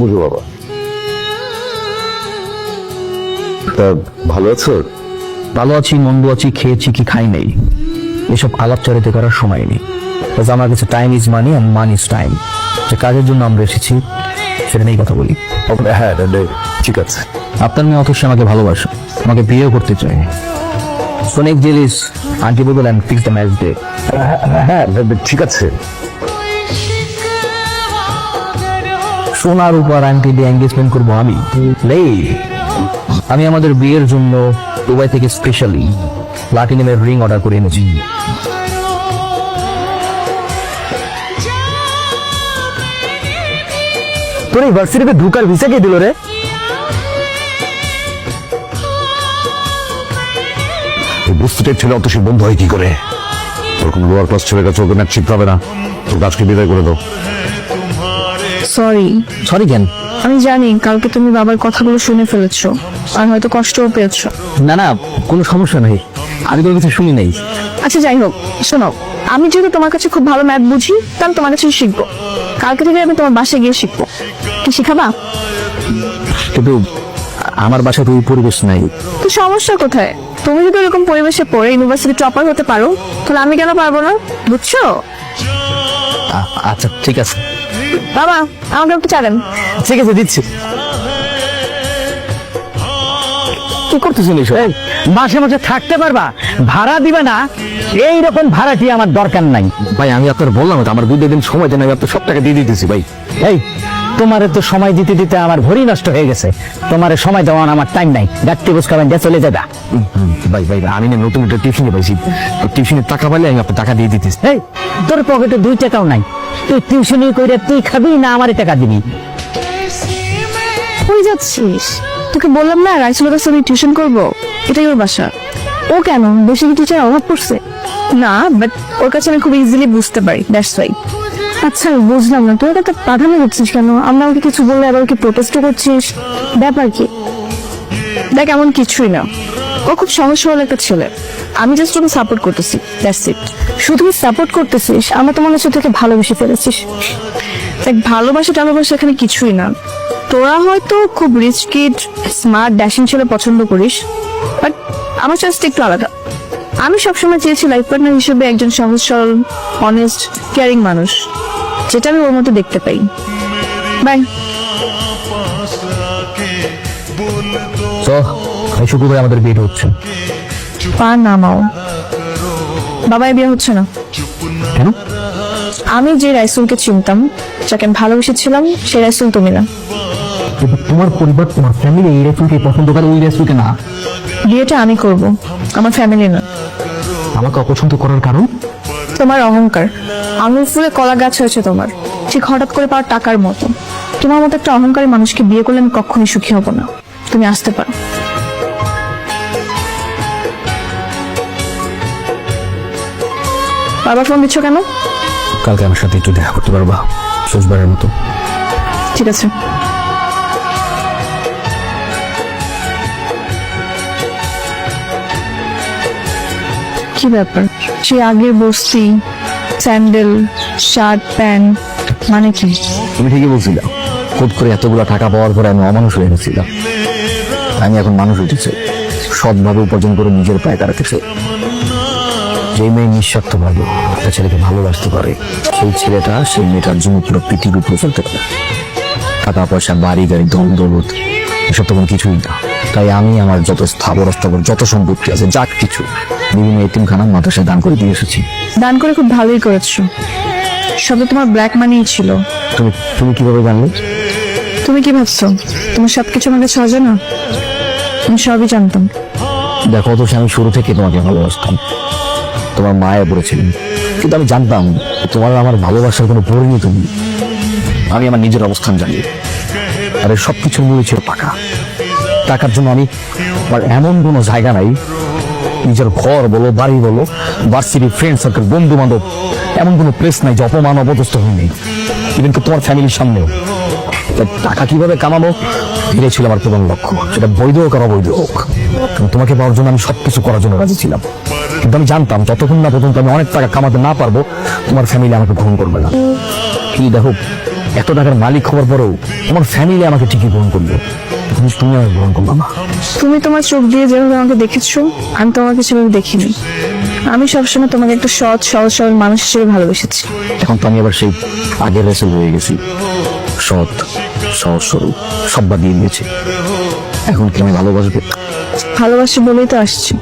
বুঝো বাবা। তা ভালো আছো? ভালো আছি মন্দ আছি খেয়েছি কি খাই নেই? এসব আলাপ চারিতে করার সময় নেই। আমার কাছে time is money and money is time যে কাজের জন্য আমরা এসেছি সেটা নিয়েই কথা বলি। হ্যাঁ ঠিক আছে। আপনার মেয়ে অথচ আমাকে ভালোবাসে আমাকে বিয়েও করতে চায়। সোনেক জেলিস আন্টি বদল and fix the match day হ্যাঁ হ্যাঁ, ঠিক আছে। সোনার উপর আন্টি দিয়ে এঙ্গেজমেন্ট করব আমি। আমি আমাদের বিয়ের জন্য দুবাই থেকে স্পেশালি প্লাটিনামের রিং অর্ডার করে এনেছি। তোর ইউনিভার্সিটিতে ঢুকার ভিসা কে দিল রে? বস্তুটার ছেলে অত সে বন্ধু হয় কি করে? ওরকম লোয়ার ক্লাস ছেলের কাছে ওকে ম্যাচ শিখতে হবে না। তোর গাছকে বিদায় করে দাও। সরি সরি কেন আমি জানি কালকে তুমি বাবার কথাগুলো শুনে ফেলেছো আর হয়তো কষ্টও পেয়েছ। না না কোনো সমস্যা নেই। আমি তোর কিছু শুনি নাই। আচ্ছা যাই হোক শোনো আমি যেহেতু তোমার কাছে খুব ভালো ম্যাথ বুঝি তাহলে তোমার কাছে শিখব। কালকে থেকে আমি তোমার বাসায় গিয়ে শিখব। কি শিখাবা? কিন্তু আমার বাসায় তো ওই পরিবেশ নাই। তো সমস্যা কোথায়? তুমি যদি এরকম পরিবেশে পড়ে ইউনিভার্সিটি টপার হতে পারো তাহলে আমি কেন পারব না? বুঝছ? আচ্ছা ঠিক আছে। বাবা আমাকে একটু চা দেন। ঠিক আছে দিচ্ছি। কি করতেছেন এইসব মাসে মাসে থাকতে পারবা ভাড়া দিবে না এই রকম ভাড়াটি আমার দরকার নাই। ভাই আমি আপনার বললাম তো আমার দুই দিন সময় দেন আমি আপনার সব টাকা দিয়ে দিতেছি ভাই। এই তোমারে তো সময় দিতে দিতে আমার ভরি নষ্ট হয়ে গেছে। তোমারে সময় দেওয়ার আমার টাইম নাই। গাড়ি বুঝ খাবেন যা চলে যাবা। ভাই ভাই ভাই, আমি না নতুন একটা টিফিনে পাইছি। টিফিনের টাকা পাইলে আমি আপনার টাকা দিয়ে দিতেছি। এই তোর পকেটে দুই টাকাও নাই। তুই টিউশনি করে তুই খাবি না আমারে টাকা দিবি? কই যাচ্ছিস? তোকে বললাম না, রাইসুলের কাছে আমি টিউশন করব। এটাই ওর বাসা। ও কেন? বেশি কি টিচার অভাব পড়ছে? না বাট ওর কাছে আমি খুব ইজিলি বুঝতে পারি দ্যাটস ওয়াই আচ্ছা বুঝলাম না তুই একটা প্রাধান্য করছিস কেন? আমরা ওকে কিছু বললে আবার কি প্রোটেস্ট করছিস। ব্যাপার কি? দেখ, এমন কিছুই না। ও খুব সহজ সরল একটা ছেলে। আমি জাস্ট ওকে সাপোর্ট করতেছি দ্যাটস ইট শুধু সাপোর্ট করতেছিস আমরা তোমার কাছে থেকে ভালোবেসে ফেলেছিস। দেখ ভালোবাসা টালোবাসা এখানে কিছুই না। তোরা হয়তো খুব রিচ কিড স্মার্ট ড্যাশিং ছেলে পছন্দ করিস বাট আমার চয়েসটা একটু আলাদা। আমি সবসময় চেয়েছি লাইফ পার্টনার হিসেবে একজন সহজ সরল অনেস্ট কেয়ারিং মানুষ যেটা আমি ওর মতো দেখতে পাই। বাই তো এই শুক্রবার আমাদের বিয়ে হচ্ছে। পা নামাও। বাবাই বিয়ে হচ্ছে না। কেন? আমি যে রাইসুলকে চিনতাম যাকে আমি ভালোবেসেছিলাম সেই রাইসুল তুমি না। তোমার পরিবার তোমার ফ্যামিলি এই রেস্টুরেন্টকে পছন্দ করে ওই রেস্টুরেন্টে না। বিয়েটা আমি করব আমার ফ্যামিলি না। আমাকে অপছন্দ করার কারণ? তোমার অহংকার। আঙুল ফুলে কলা গাছ হয়েছে তোমার। ঠিক হঠাৎ করে পাওয়ার টাকার মতো। তোমার মতো একটা অহংকারী মানুষকে বিয়ে করলে আমি কখনোই সুখী হব না। তুমি আসতে পারো। বারবার ফোন দিচ্ছ কেন? কালকে আমার সাথে একটু দেখা করতে পারবা শেষবারের মতো। ঠিক আছে। কি ব্যাপার? সে আগের বস্তি স্যান্ডেল শার্ট প্যান্ট মানে কি? তুমি ঠিকই বলছিলা। খুদ করে এতগুলো টাকা পাওয়ার পরে আমি অমানুষ হয়ে গেছিলাম। আমি এখন মানুষ হইতেছে। সৎভাবে উপার্জন করে নিজের পায়ে দাঁড়াতে চাই যে মেয়ে নিঃস্বার্থ ভাবে একটা ছেলেকে ভালোবাসতে পারে সেই ছেলেটা সেই মেয়েটার জন্য পুরো পৃথিবী উপরে চলতে পারে। টাকা পয়সা বাড়ি গাড়ি দম দৌলত এসব তো কোনো কিছুই না। তাই আমি আমার যত স্থাবর অস্থাবর যত সম্পত্তি আছে যা কিছু বিভিন্ন এতিমখানা মাদ্রাসায় দান করে দিয়ে এসেছি। দান করে খুব ভালোই করেছ। সব তোমার ব্ল্যাক মানিই ছিল। তুমি তুমি কীভাবে জানলে? তুমি কি ভাবছ? তোমার সবকিছু আমার কাছে অজানা? আমি সবই জানতাম। দেখো তো আমি শুরু থেকে তোমাকে ভালোবাসতাম। তোমার মায়ে পড়েছিলেন কিন্তু আমি জানতাম তোমার আমার ভালোবাসার কোনো পরিণত নেই আমি আমার নিজের অবস্থান জানি। আর সব কিছুর মূলে ছিল টাকা। টাকার জন্য আমি আমার এমন কোনো জায়গা নাই। নিজের ঘর বলো, বাড়ি বলো ভার্সিটি ফ্রেন্ড সার্কেল বন্ধু বান্ধব এমন কোনো প্লেস নাই যে অপমান, অপদস্থ হয়নি। ইভেন কি তোমার ফ্যামিলির সামনেও। টাকা কীভাবে কামাবো? এটাই ছিল আমার প্রধান লক্ষ্য। সেটা বৈধ হোক আর অবৈধ হোক। তোমাকে পাওয়ার জন্য আমি সবকিছু করার জন্য রাজি ছিলাম। কিন্তু আমি জানতাম যতক্ষণ না পর্যন্ত আমি অনেক টাকা কামাতে না পারব তোমার ফ্যামিলি আমাকে গ্রহণ করবে না। কি দেখো এত টাকার মালিক হওয়ার পরেও আমার ফ্যামিলি আমাকে ঠিকই গ্রহণ করল তুমি আমাকে গ্রহণ করল না। তুমি তোমার চোখ দিয়ে যেভাবে আমাকে দেখেছ আমি তোমাকে সেভাবে দেখিনি। আমি সবসময় তোমাকে একটা সৎ সহজ সরল মানুষ হিসেবে ভালোবেসেছি। এখন তো আমি আবার সেই আগের রেসেল হয়ে গেছি। সৎ সহজ সরল সব বাদ দিয়ে দিয়েছি। এখন কি আমি ভালোবাসবে? ভালোবাসি বলেই তো আসছি।